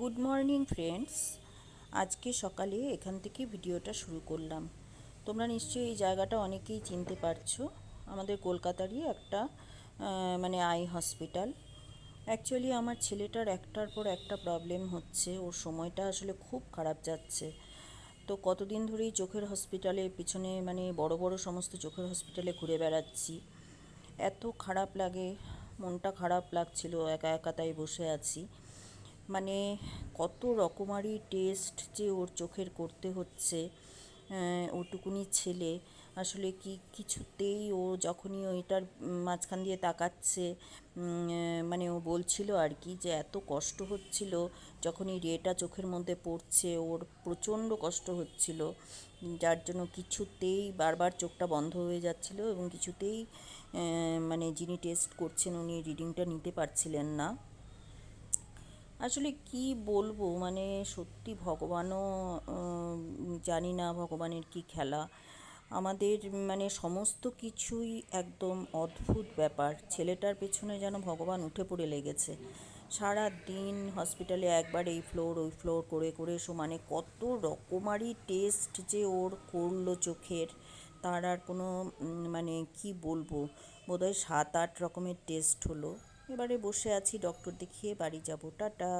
Good morning friends আজকে সকালে এখান থেকে ভিডিওটা শুরু করলাম। তোমরা নিশ্চয়ই এই জায়গাটা অনেকেই চিনতে পারছ। আমাদের কলকাতারই একটা মানে আই হসপিটাল। অ্যাকচুয়ালি আমার ছেলেটার একটার পর একটা প্রবলেম হচ্ছে। ওর সময়টা আসলে খুব খারাপ যাচ্ছে। তো কতদিন ধরেই চোখের হসপিটালে পিছনে মানে বড় বড় সমস্ত চোখের হসপিটালে ঘুরে বেড়াচ্ছি। এত খারাপ লাগে, মনটা খারাপ লাগছিল, একা একা তাই বসে আছি। মানে কত রকমারি টেস্ট যে ওর চোখের করতে হচ্ছে ওটুকুনি ছেলে। আসলে কি কিছুতেই ও যখনই ওইটার মাঝখান দিয়ে তাকাচ্ছে মানে ও বলছিল আর কি যে এত কষ্ট হচ্ছিল যখনই রেটা চোখের মধ্যে পড়ছে, ওর প্রচণ্ড কষ্ট হচ্ছিল। যার জন্য কিছুতেই বারবার চোখটা বন্ধ হয়ে যাচ্ছিল এবং কিছুতেই মানে যিনি টেস্ট করছেন উনি রিডিংটা নিতে পারছিলেন না। আসলে কি বলব? মানে সত্যি ভগবানও জানি না ভগবানের কি খেলা। আমাদের মানে সমস্ত কিছুই একদম অদ্ভুত ব্যাপার। ছেলেটার পেছনে যেন ভগবান উঠে পড়ে লেগেছে। সারা দিন হসপিটালে একবার এই ফ্লোর, ওই ফ্লোর করে করে সমানে কত রকমারি টেস্ট যে ওর করল চোখের। তার আর কোনো মানে কি বলব? বোধহয় সাত, আট রকমের টেস্ট হলো। এবারে বসে আছি ডক্টর দেখিয়ে বাড়ি যাব টাটা।